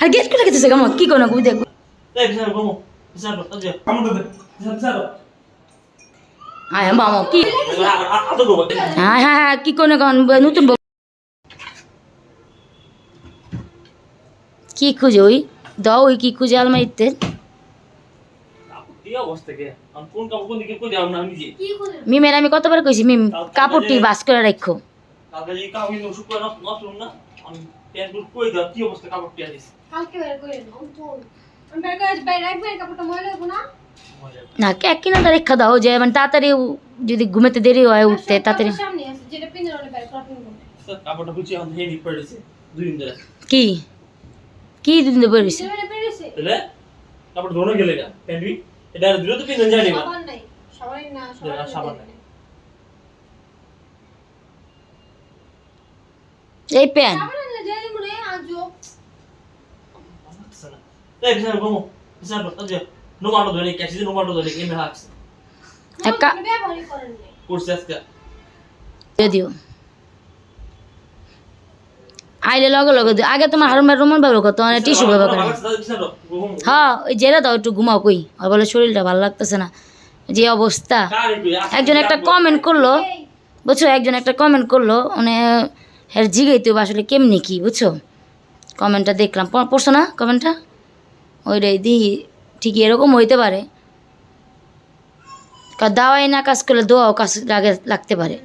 আর gate করে গেছে gamma কি কোনা গুই দেখ এই আজ দে আয় মামা কি হ্যাঁ হ্যাঁ হ্যাঁ কি কোনা গান নতুন কি খুঁজে ওই দাও ওই কি খুঁজে আলমারিতে এই অবস্থা কে আমি কোন কাপড় কোন দিকে কই যাও না আমি নিজে মিমের আমি কতবার কইছি মিম কাপড়টি বাস করে রাখো কাপড় কই দাও কি অবস্থা কালকে বের করে নাও তো আমি বের করে বের রাখবেন কাপড়টা ময়লা হব না? না এক রেখা দাও যে মানে তাড়াতাড়ি যদি ঘুমেতে দেরি হয় উঠতে তাড়াতাড়ি ধরে। কি? কি দিন বেরিয়েছে যেটা পেরেছে তাহলে কাপড় ধরে গেলে গা প্যান্ট এটা দুটো তো পিন্ধন জানি না সাবান নাই সবাই না সাবান নাই। এই প্যান সাবান আনলে যে মনে আজও এই বিছানা ঘুমো বিছানা আজ নোমাটো ধরে ক্যাসি নোমাটো ধরে এমনি হাকছে একা- ব্যবহারই করেন নাই করছে আজকে যদিও আইলে লগে লগে দিও। আগে তোমার হারুন ভাই রোমান ব্যবহার করতো মানে টিস্যু ব্যবহার করে হ্যাঁ ওই জেরা দাও একটু ঘুমাও কই আর বলে শরীরটা ভালো লাগতেছে না যে অবস্থা একজন একটা কমেন্ট করল বুঝছ একজন একটা কমেন্ট করল মানে হ্যাঁ জিগাইতে হবে আসলে কেমনি কি বুঝছ কমেন্টটা দেখলাম পড়ছো না কমেন্টটা ওইটাই দিই ঠিকই এরকম হইতে পারে। কারণ দাওয়াই না কাজ করলে দোয়াও কাজ লাগে লাগতে পারে।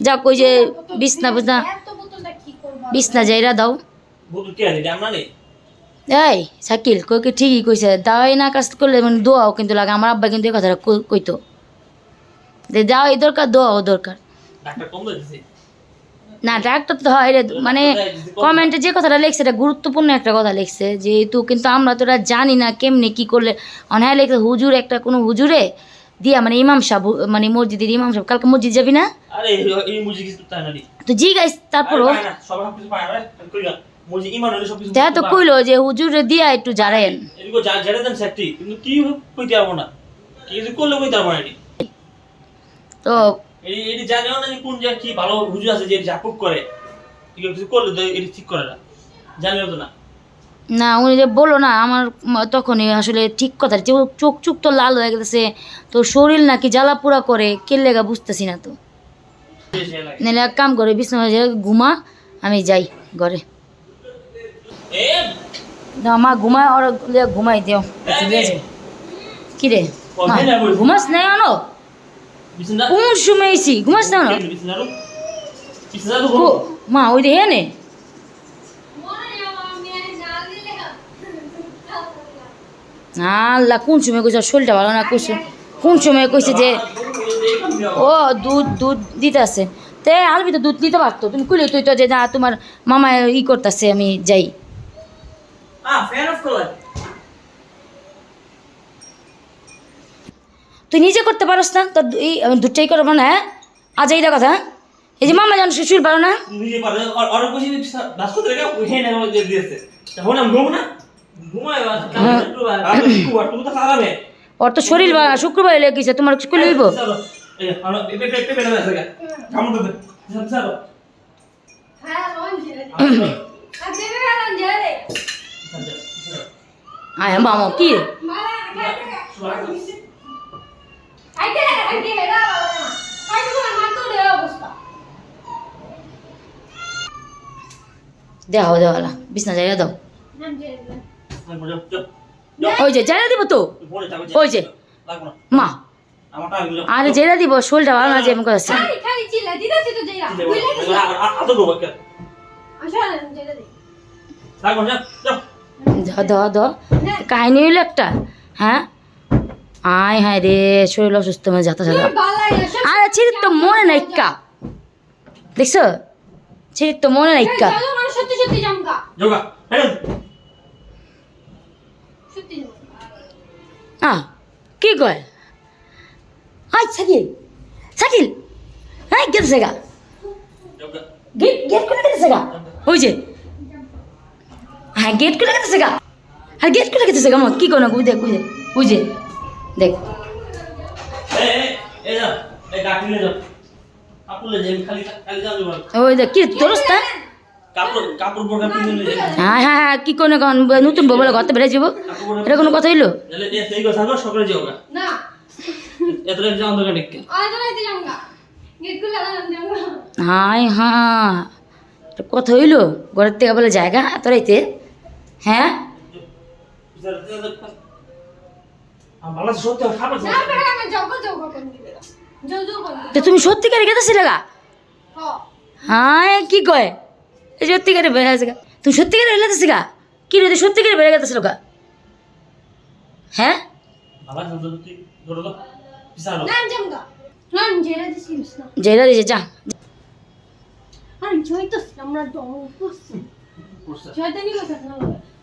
যাক ওই যে বিছনা করব বিছনা যাইরা দাও। এই শাকিল কই কি ঠিকই কইছে দাওয়াই না কাজ করলে মানে দোয়াও কিন্তু লাগে। আমার আব্বা কিন্তু এই কথাটা কই- কইতো। যে দাওয়াই দরকার দোয়াও দরকার। ডাক্তার কম দিতেছে না ডাক্তার তো হয় রে মানে কমেন্টে যে কথাটা লিখছে এটা গুরুত্বপূর্ণ একটা কথা লিখছে যেহেতু কিন্তু আমরা তো এটা জানি না কেমনি কি করলে। অনায় লিখছে হুজুর একটা কোনো হুজুরে দিয়া মানে ইমাম সাহেব হু- মানে মসজিদের ইমাম সাহেব কালকে মসজিদ যাবি না? তো জি গাইস তারপরও দেখা তো কইলো যে হুজুরে দিয়া একটু জারায়েন এদিকে যা জেনে দেন সেটি কিন্তু কি কইতে পারব না কি কিছু করলে কইতে পারব না এটি তো এই এটি জানেও না যে কোন জায়গায় কি ভালো হুজুর আছে যে করে কিছু করলে তো এটি ঠিক করে না। জানিও তো না। না উনি যে বলল না আমার তখনই আসলে ঠিক কথা। চোখ চোখ চোখ তো লাল হয়ে গেছে তো শরীর নাকি জ্বালা পোড়া করে কে লেগা বুঝতেছি না তো। নাহলে এক কাম করে বিছনা ঘুমা আমি যাই ঘরে। না মা ঘুমায় ওর ঘুমাই দিও। আছে? কি রে? ঘুমাস নাই বিছনা কোন সময় এসি ঘুমাস না মা ওই দেখে নে আল্লাহ কোন সময় কইছে? শরীরটা ভালো না কইছে? কোন সময় কইছে যে ও দুধ দুধ দিতেছে। তে আলবি তো দুধ দিতে পারতো। তুমি কইলে তুই তো যে না তোমার মামা ই করতেছে আমি যাই। তুই নিজে করতে পারস না তোর এই আমি দুধটাই করব না হ্যাঁ আজ এইটা কথা হ্যাঁ? এই যে মামা জানো শুশুর পারো না নিজে পারে করতে রেখা দিয়েছে তখন আমি ঘুম ওর তো শরীর বা শুক্রবার এলে গেছে তোমার স্কুলে হইব হ্যাঁ আয় মামা কি দেওয়া দেওয়ালা বিছনা জায়গা দাও ওই যে জায়গা দিব তো ওই যে মা আরে জেরা দিব শরীরটা ভালো না যে আমি কাহিনী হইল একটা হ্যাঁ আয় হায় রে শরীর অসুস্থ মানে যাতা যাতা আরে ছিরির তো মনে নাই কা দেখছ? ছিরির তো মনে নাই কা মানে আহ কি কয়? হাই সাকিল সাকিল হ্যাঁ গেছে গা গেট গেট করে গেছে গা। ওই যে। হ্যাঁ গেট করে গেছে গা। আর গেট করে গেছে গা। মা কি কোনা বুঝ বুঝ বুঝ দেখ। ওই দেখ কি তোর রাস্তা কাপড় কাপড় পরকা পিন্ধে নিয়ে যাই। হ্যাঁ হ্যাঁ হ্যাঁ কি কোনো কখন নতুন বউ বলে ঘরতে বেড়ে যাব। এটা কোনো কথা হইল? হাই হ্যাঁ কথা হইল? ঘরের থেকে বলে জায়গা এত রাইতে হ্যাঁ? তো তুমি সত্যিকারে গেতেছিলে গা? হ্যাঁ কি কয়? এই সত্যিকারে বেড়ে গেছে গা। তুমি সত্যিকারে গেছে গা? কি রে তুই সত্যিকারে বেড়ে গেতেছিল গা? হ্যাঁ? ভালো আছে, তুই ধরো তো পিছানো না যামগা না জেরা দিয়েছে যা।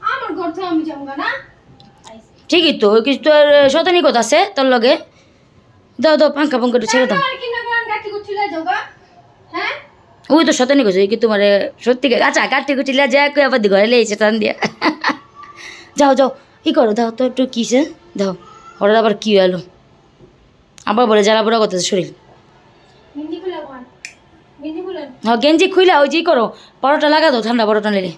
আমরা ঘর থেকে আমি যামগা না? ঠিকই তো কিছু তোর শতানি কথা আছে তোর লগে। দাও দাও পাঙ্কা পাঙ্কা একটু ছেড়ে দাও। আর হ্যাঁ? ওই তো শতানি করছে কি তোমার সত্যি আচ্ছা কাটি কুটি লিয়া যা কই আবার ঘরে লেগেছে টান দিয়া। যাও যাও ই করো দাও তো একটু কিসে দাও হঠাৎ আবার কি এলো আবার বলে জ্বালা পোড়া করতেছে শরীর। হ্যাঁ গেঞ্জি খুইলা ওই যে করো পরোটা লাগা দাও ঠান্ডা পরোটা নিলে।